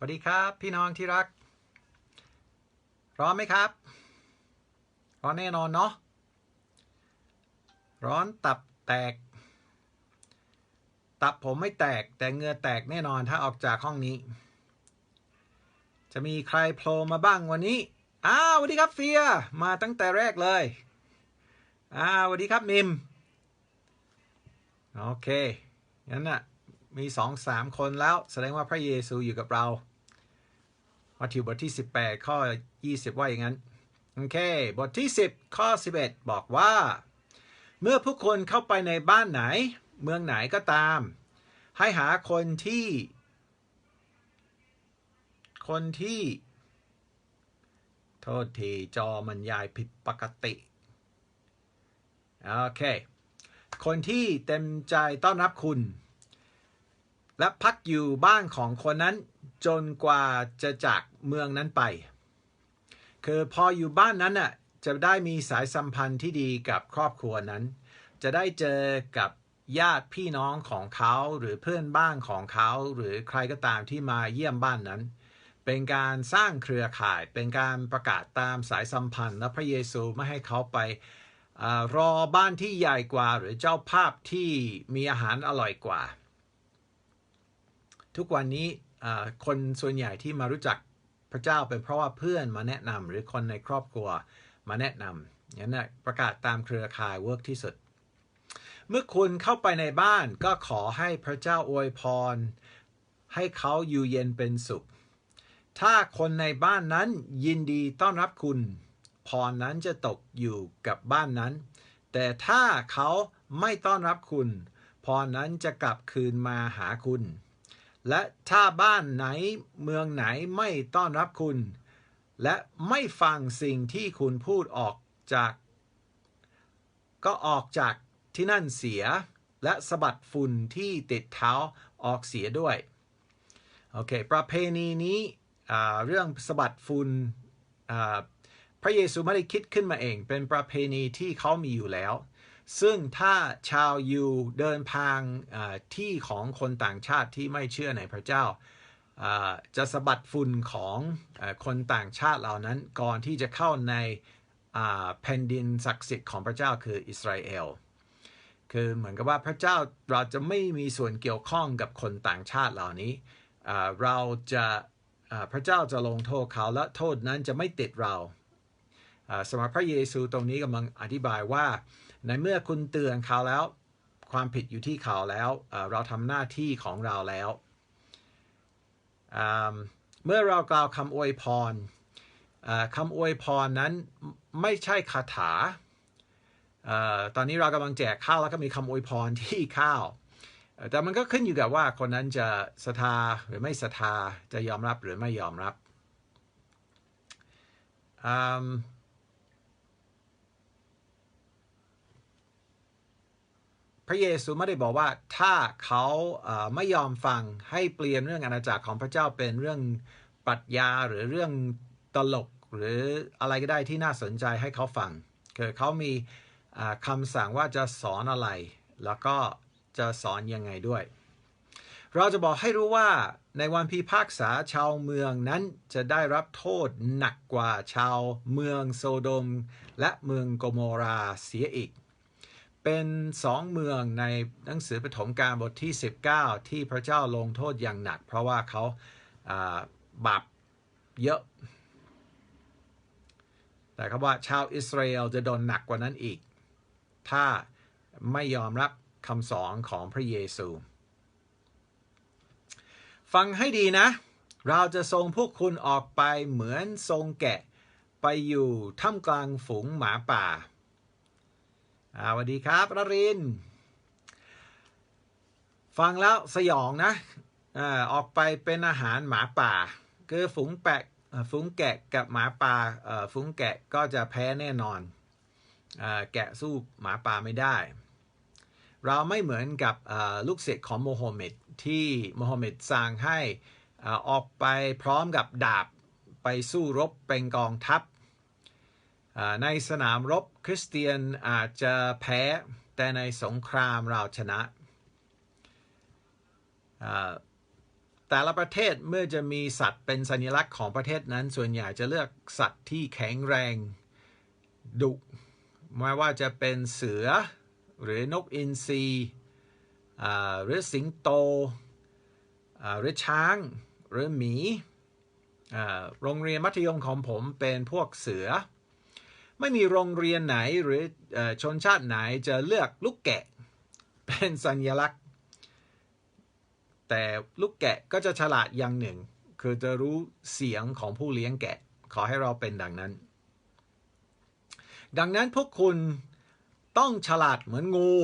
สวัสดีครับพี่น้องที่รัก ร้อนไหมครับ ร้อนแน่นอนเนาะร้อนตับแตก ตับผมไม่แตกแต่เงื่อแตกแน่นอนถ้าออกจากห้องนี้ จะมีใครโผล่มาบ้างวันนี้อ้าวสวัสดีครับเฟียมาตั้งแต่แรกเลยอ้าวสวัสดีครับมิม โอเคงั้นน่ะ มีสองสามคนแล้ว แสดงว่าพระเยซูอยู่กับเรามัทธิวบทที่ 18 ข้อ 20 ว่าอย่างนั้น โอเค บทที่ 10 ข้อ 11 บอกว่า เมื่อผู้คนเข้าไปในบ้านไหน เมืองไหนก็ตาม ให้หาคนที่ คนที่ โทษทีจอมันยายผิดปกติ โอเค คนที่เต็มใจต้อนรับคุณ และพักอยู่บ้านของคนนั้นจนกว่าจะจากเมืองนั้นไป คือพออยู่บ้านนั้นน่ะจะได้มีสายสัมพันธ์ที่ดีกับครอบครัวนั้น จะได้เจอกับญาติพี่น้องของเขาหรือเพื่อนบ้านของเขาหรือใครก็ตามที่มาเยี่ยมบ้านนั้น เป็นการสร้างเครือข่าย เป็นการประกาศตามสายสัมพันธ์และพระเยซูไม่ให้เขาไปอรอบ้านที่ใหญ่กว่า หรือเจ้าภาพที่มีอาหารอร่อยกว่า ทุกวันนี้คนส่วนใหญ่ที่มารู้จักพระเจ้าเป็นเพราะว่าเพื่อนมาแนะนำหรือคนในครอบครัวมาแนะนำอย่างนั้นประกาศตามเครือข่ายเวิร์กที่สุด เมื่อคุณเข้าไปในบ้านก็ขอให้พระเจ้าอวยพร ให้เขาอยู่เย็นเป็นสุข ถ้าคนในบ้านนั้นยินดีต้อนรับคุณพรนั้นจะตกอยู่กับบ้านนั้น แต่ถ้าเขาไม่ต้อนรับคุณ พรนั้นจะกลับคืนมาหาคุณ และถ้าบ้านไหนเมืองไหนไม่ต้อนรับคุณ และไม่ฟังสิ่งที่คุณพูดออกจาก ก็ออกจากที่นั่นเสีย และสะบัดฝุ่นที่ติดเท้าออกเสียด้วย โอเค ประเพณีนี้เรื่องสะบัดฝุ่นพระเยซูไม่ได้คิดขึ้นมาเอง เป็นประเพณีที่เขามีอยู่แล้ว ซึ่งถ้าชาวยูเดินทางที่ของคนต่างชาติที่ไม่เชื่อในพระเจ้า จะสะบัดฝุ่นของคนต่างชาติเหล่านั้นก่อนที่จะเข้าในแผ่นดินศักดิ์สิทธิ์ของพระเจ้าคืออิสราเอลคือเหมือนกับว่าพระเจ้าเราจะไม่มีส่วนเกี่ยวข้องกับคนต่างชาติเหล่านี้ เราจะพระเจ้าจะลงโทษเขาและโทษนั้นจะไม่ติดเรา สมัยพระเยซูตรงนี้กำลังอธิบายว่า ในเมื่อคุณเตือนเขาแล้ว ความผิดอยู่ที่เขาแล้วเราทำหน้าที่ของเราแล้ว เมื่อเรากล่าวคำอวยพรคำอวยพรนั้นไม่ใช่คาถาตอนนี้เรากำลังแจกข้าวแล้วก็มีคำอวยพรที่ข้าว แต่มันก็ขึ้นอยู่กับว่าคนนั้นจะศรัทธาหรือไม่ศรัทธาจะยอมรับหรือไม่ยอมรับ พระเยซูไม่ได้บอกว่าถ้าเขาไม่ยอมฟังให้เปลี่ยนเรื่องอาณาจักรของพระเจ้าเป็นเรื่องปรัชญาหรือเรื่องตลกหรืออะไรก็ได้ที่น่าสนใจให้เขาฟังคือเขามีคำสั่งว่าจะสอนอะไร แล้วก็จะสอนยังไงด้วย เราจะบอกให้รู้ว่าในวันพิพากษาชาวเมืองนั้นจะได้รับโทษหนักกว่าชาวเมืองโซโดม และเมืองโกโมราเสียอีก เป็นสองเมืองในหนังสือปฐมกาลบทที่ 19 ที่พระเจ้าลงโทษอย่างหนัก เพราะว่าเขาบาปเยอะ แต่คำว่าชาวอิสราเอลจะโดนหนักกว่านั้นอีก ถ้าไม่ยอมรับคำสอนของพระเยซู ฟังให้ดีนะ เราจะทรงพวกคุณออกไปเหมือนทรงแกะ ไปอยู่ท่ามกลางฝูงหมาป่า สวัสดีครับรริน ฟังแล้วสยองนะออกไปเป็นอาหารหมาป่า คือฝูงแปะฝูงแกะกับหมาป่าฝูงแกะก็จะแพ้แน่นอนแกะสู้หมาป่าไม่ได้ เราไม่เหมือนกับลูกศิษย์ของโมฮัมเหม็ดที่โมฮัมเหม็ดสั่งให้ออกไปพร้อมกับดาบไปสู้รบเป็นกองทัพ ในสนามรบคริสเตียนอาจจะแพ้ แต่ในสงครามเราชนะ แต่ละประเทศเมื่อจะมีสัตว์เป็นสัญลักษณ์ของประเทศนั้น ส่วนใหญ่จะเลือกสัตว์ที่แข็งแรงดุไม่ว่าจะเป็นเสือหรือนกอินทรีหรือสิงโตหรือช้างหรือหมีโรงเรียนมัธยมของผมเป็นพวกเสือ ไม่มีโรงเรียนไหนหรือชนชาติไหนจะเลือกลูกแกะ เป็นสัญลักษณ์ แต่ลูกแกะก็จะฉลาดอย่างหนึ่ง คือจะรู้เสียงของผู้เลี้ยงแกะ ขอให้เราเป็นดังนั้น ดังนั้นพวกคุณต้องฉลาดเหมือนงู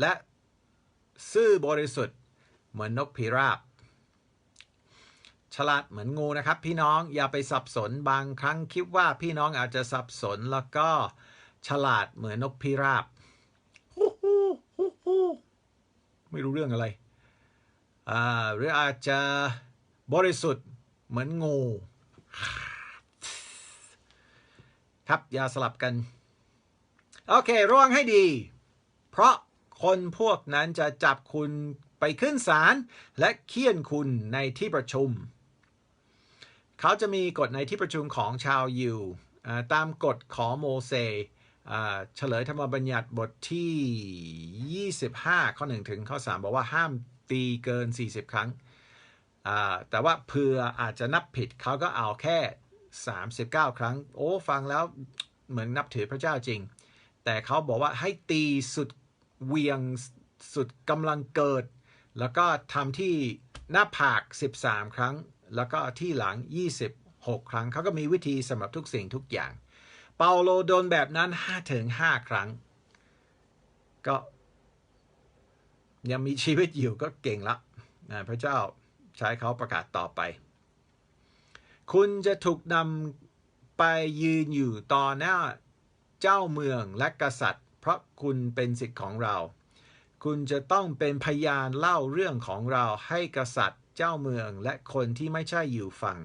และซื่อบริสุทธิ์เหมือนนกพิราบ ฉลาดเหมือนงูนะครับ พี่น้องอย่าไปสับสนบางครั้งคิดว่าพี่น้องอาจจะสับสนแล้วก็ฉลาดเหมือนนกพิราบไม่รู้เรื่องอะไรอ่าหรืออาจจะบริสุทธิ์เหมือนงู ครับอย่าสลับกัน โอเคระวังให้ดี เพราะคนพวกนั้นจะจับคุณไปขึ้นศาลและเคี่ยนคุณในที่ประชุม เขาจะมีกฎในที่ประชุมของชาวยิวตามกฎของโมเสสเฉลยธรรมบัญญัติบทที่ 25 ข้อ 1 ถึงข้อ 3 บอกว่าห้ามตีเกิน 40 ครั้ง แต่ว่าเพื่ออาจจะนับผิดเขาก็เอาแค่ 39 ครั้ง โอ้ฟังแล้วเหมือนนับถือพระเจ้าจริง แต่เขาบอกว่าให้ตีสุดเวียงสุดกำลังเกิด แล้วก็ทำที่หน้าผาก 13 ครั้ง แล้วก็ที่หลัง 26 ครั้ง เขาก็มีวิธีสำหรับทุกสิ่งทุกอย่าง เปาโลโดนแบบนั้น5ถึง5ครั้ง ก็ยังมีชีวิตอยู่ก็เก่งละนะพระเจ้าใช้เขาประกาศต่อไป คุณจะถูกนำไปยืนอยู่ต่อหน้าเจ้าเมืองและกษัตริย์ เพราะคุณเป็นสิทธิ์ของเรา คุณจะต้องเป็นพยานเล่าเรื่องของเราให้กษัตริย์ เจ้าเมืองและคนที่ไม่ใช่อยู่ฟัง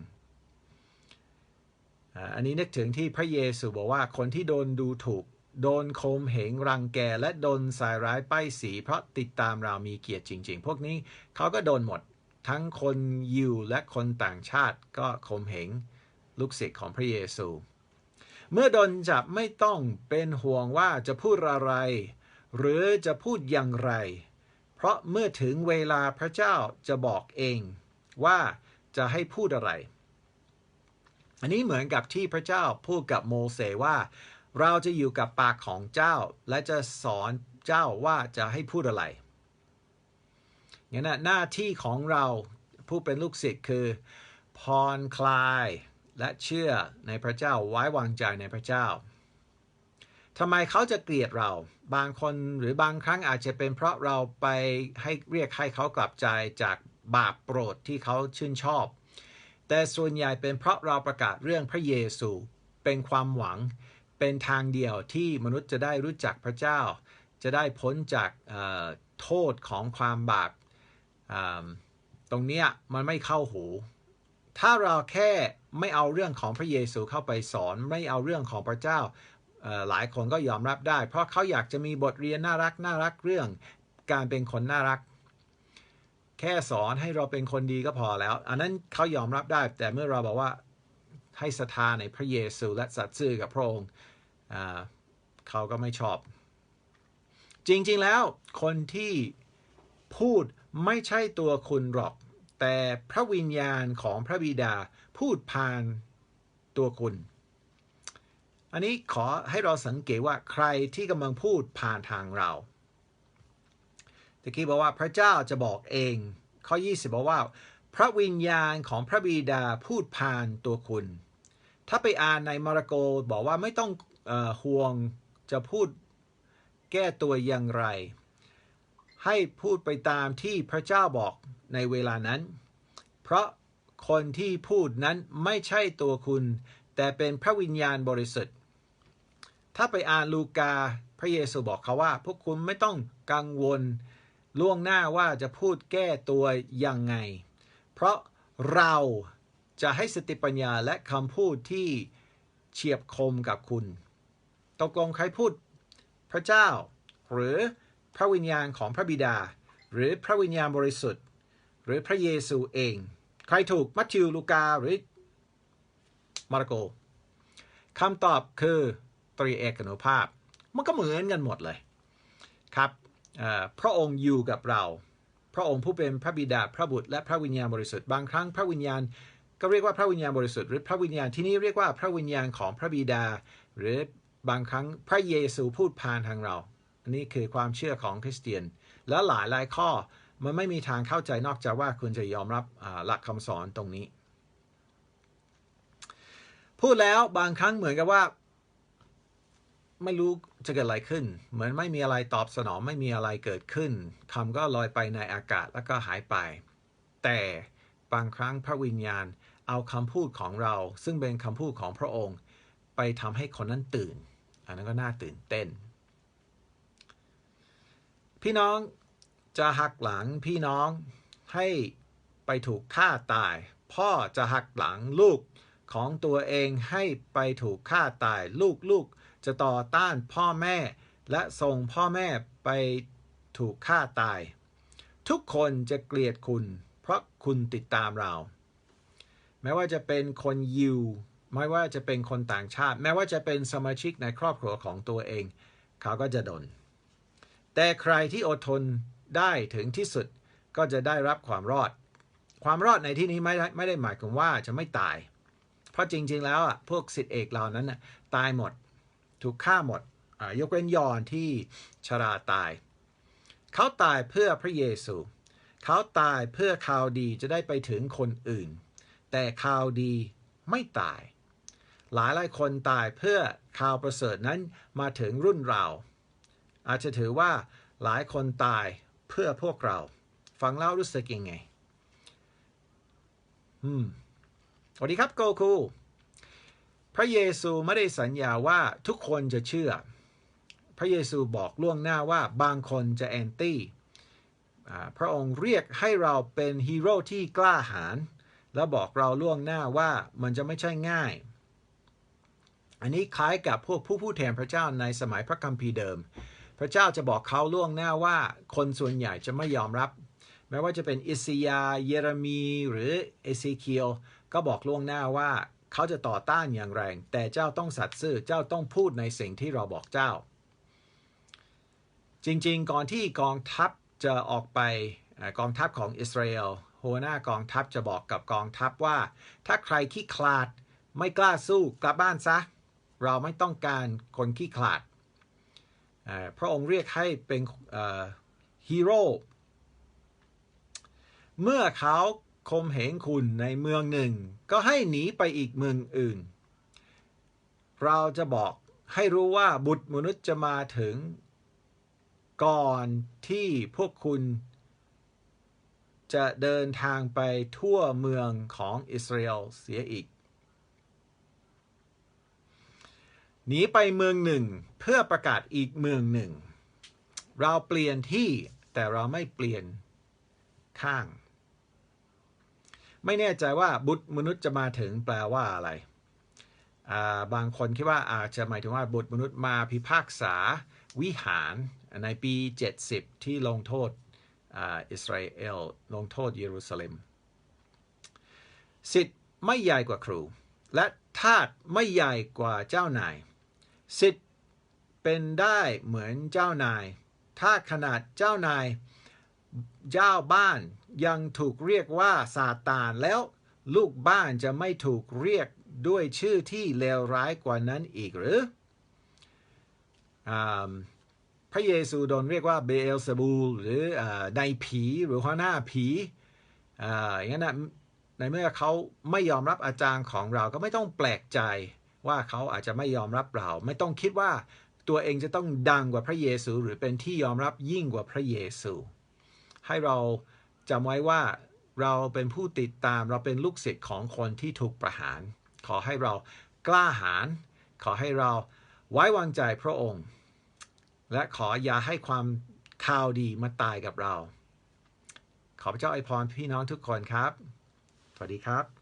อันนี้นึกถึงที่พระเยซูบอกว่าคนที่โดนดูถูก โดนโคมเหงรังแกและโดนสายร้ายป้ายสี เพราะติดตามเรามีเกียรติจริง ๆ พวกนี้เขาก็โดนหมดทั้งคนยิวและคนต่างชาติก็โคมเหงลูกศิษย์ของพระเยซู เมื่อโดนจับไม่ต้องเป็นห่วงว่าจะพูดอะไร หรือจะพูดอย่างไร เพราะเมื่อถึงเวลาพระเจ้าจะบอกเองว่าจะให้พูดอะไร อันนี้เหมือนกับที่พระเจ้าพูดกับโมเสสว่า เราจะอยู่กับปากของเจ้าและจะสอนเจ้าว่าจะให้พูดอะไรงั้นหน้าที่ของเราผู้เป็นลูกศิษย์คือพรคลายและเชื่อในพระเจ้าไว้วางใจในพระเจ้า ทำไมเขาจะเกลียดเรา บางคนหรือบางครั้งอาจจะเป็นเพราะเราไปให้เรียกให้เขากลับใจจากบาปโปรดที่เขาชื่นชอบ แต่ส่วนใหญ่เป็นเพราะเราประกาศเรื่องพระเยซู เป็นความหวัง เป็นทางเดียวที่มนุษย์จะได้รู้จักพระเจ้า จะได้พ้นจากโทษของความบาปตรงนี้มันไม่เข้าหู ถ้าเราแค่ไม่เอาเรื่องของพระเยซูเข้าไปสอน ไม่เอาเรื่องของพระเจ้า หลายคนก็ยอมรับได้ เพราะเขาอยากจะมีบทเรียนน่ารักน่ารักเรื่อง การเป็นคนน่ารัก แค่สอนให้เราเป็นคนดีก็พอแล้ว อันนั้นเขายอมรับได้ แต่เมื่อเราบอกว่าให้ศรัทธาในพระเยซูและสัตย์ซื่อกับพระองค์เขาก็ไม่ชอบ จริงๆแล้วคนที่พูดไม่ใช่ตัวคุณหรอก แต่พระวิญญาณของพระบิดาพูดผ่านตัวคุณ อันนี้ขอให้เราสังเกตว่าใครที่กำลังพูดผ่านทางเราตะกี้บอกว่าพระเจ้าจะบอกเอง ข้อ 20 บอกว่า พระวิญญาณของพระบิดาพูดผ่านตัวคุณ ถ้าไปอ่านในมาระโกบอกว่าไม่ต้องอห่วงจะพูดแก้ตัวอย่างไร ให้พูดไปตามที่พระเจ้าบอกในเวลานั้น เพราะคนที่พูดนั้นไม่ใช่ตัวคุณ แต่เป็นพระวิญญาณบริสุทธิ์ ถ้าไปอ่านลูกาพระเยซูบอกเขาว่า พวกคุณไม่ต้องกังวลล่วงหน้าว่าจะพูดแก้ตัวยังไง เพราะเราจะให้สติปัญญาและคำพูดที่เฉียบคมกับคุณตกลงใครพูดพระเจ้า หรือพระวิญญาณของพระบิดา หรือพระวิญญาณบริสุทธิ์ หรือพระเยซูเอง ใครถูกมัทธิวลูกาหรือมาระโกคำตอบคือ ตรีเอกนุภาพ มันก็เหมือนกันหมดเลยครับพระองค์อยู่กับเรา พระองค์ผู้เป็นพระบิดาพระบุตรและพระวิญญาณบริสุทธิ์บางครั้งพระวิญญาณ ก็เรียกว่าพระวิญญาณบริสุทธิ์หรือพระวิญญาณที่นี่เรียกว่าพระวิญญาณของพระบิดา หรือบางครั้งพระเยซูพูดผ่านทางเราอันนี้คือความเชื่อของคริสเตียน และหลายหลายข้อมันไม่มีทางเข้าใจนอกจากว่าคุณจะยอมรับหลักคำสอนตรงนี้ พูดแล้วบางครั้งเหมือนกับว่า ไม่รู้จะเกิดอะไรขึ้น เหมือนไม่มีอะไรตอบสนองไม่มีอะไรเกิดขึ้นคำก็ลอยไปในอากาศแล้วก็หายไป แต่บางครั้งพระวิญญาณเอาคำพูดของเรา ซึ่งเป็นคำพูดของพระองค์ ไปทำให้คนนั้นตื่น อันนั้นก็น่าตื่นเต้น พี่น้องจะหักหลังพี่น้องให้ไปถูกฆ่าตาย พ่อจะหักหลังลูก ของตัวเองให้ไปถูกฆ่าตายลูกลูกจะต่อต้านพ่อแม่ และส่งพ่อแม่ไปถูกฆ่าตาย ทุกคนจะเกลียดคุณ เพราะคุณติดตามเรา แม้ว่าจะเป็นคนยิวไม่ว่าจะเป็นคนต่างชาติ แม้ว่าจะเป็นสมาชิกในครอบครัวของตัวเอง เขาก็จะโดน แต่ใครที่อดทนได้ถึงที่สุดก็จะได้รับความรอด ความรอดในที่นี้ไม่ได้ไม่ได้หมายความว่าจะไม่ตาย เพราะจริง ๆ แล้วอะพวกสิทธิเอกเหล่านั้นน่ะตายหมดถูกฆ่าหมดยกเว้นยอนที่ชราตาย เขาตายเพื่อพระเยซู เขาตายเพื่อข่าวดีจะได้ไปถึงคนอื่น แต่ข่าวดีไม่ตาย หลายหลายคนตายเพื่อข่าวประเสริฐนั้นมาถึงรุ่นเรา อาจจะถือว่าหลายคนตายเพื่อพวกเรา ฟังแล้วรู้สึกยังไง อืม วัสดีครับโกคูพระเยซูไม่ได้สัญญาว่าทุกคนจะเชื่อ พระเยซูบอกล่วงหน้าว่าบางคนจะแอนตี้พระองค์เรียกให้เราเป็นฮีโร่ที่กล้าหาญและบอกเราล่วงหน้าว่ามันจะไม่ใช่ง่าย อันนี้คล้ายกับพวกผู้ผู้แทนพระเจ้าในสมัยพระคัมภีร์เดิม พระเจ้าจะบอกเขาล่วงหน้าว่าคนส่วนใหญ่จะไม่ยอมรับ แม้ว่าจะเป็นอิสยาเยเรมีหรือเอเซเคียล ก็บอกล่วงหน้าว่าเขาจะต่อต้านอย่างแรง แต่เจ้าต้องสัตย์ซื่อ เจ้าต้องพูดในสิ่งที่เราบอกเจ้า จริงๆ ก่อนที่กองทัพจะออกไปกองทัพของอิสราเอลหัวหน้ากองทัพจะบอกกับกองทัพว่า ถ้าใครขี้คลาดไม่กล้าสู้กลับบ้านซะ เราไม่ต้องการคนขี้คลาด พระองค์เรียกให้เป็นฮีโร่ เมื่อเขา คมเหงคุณในเมืองหนึ่ง ก็ให้หนีไปอีกเมืองอื่น เราจะบอกให้รู้ว่าบุตรมนุษย์จะมาถึง ก่อนที่พวกคุณ จะเดินทางไปทั่วเมืองของอิสราเอลเสียอีกหนีไปเมืองหนึ่งเพื่อประกาศอีกเมืองหนึ่ง เราเปลี่ยนที่แต่เราไม่เปลี่ยนข้าง ไม่แน่ใจว่าบุตรมนุษย์จะมาถึงแปลว่าอะไร บางคนคิดว่าอาจจะหมายถึงว่าบุตรมนุษย์มาพิพากษาวิหารในปี 70 ที่ลงโทษอิสราเอลลงโทษเยรูซาเล็มสิทธิ์ไม่ใหญ่กว่าครู และทาสไม่ใหญ่กว่าเจ้านายสิทธิ์เป็นได้เหมือนเจ้านาย ถ้าขนาดเจ้านาย เจ้าบ้านยังถูกเรียกว่าซาตานแล้ว ลูกบ้านจะไม่ถูกเรียกด้วยชื่อที่เลวร้ายกว่านั้นอีกหรือพระเยซูโดนเรียกว่าเบเอลซบูลหรือในผีหรือหัวหน้าผีอย่างนั้นนะในเมื่อเขาไม่ยอมรับอาจารย์ของเราก็ไม่ต้องแปลกใจว่าเขาอาจจะไม่ยอมรับเรา ไม่ต้องคิดว่าตัวเองจะต้องดังกว่าพระเยซู หรือเป็นที่ยอมรับยิ่งกว่าพระเยซู ให้เราจำไว้ว่าเราเป็นผู้ติดตามเราเป็นลูกศิษย์ของคนที่ถูกประหาร ขอให้เรากล้าหาญขอให้เราไว้วางใจพระองค์ และขออย่าให้ความข่าวดีมาตายกับเรา ขอพระเจ้าอวยพรพี่น้องทุกคนครับ สวัสดีครับ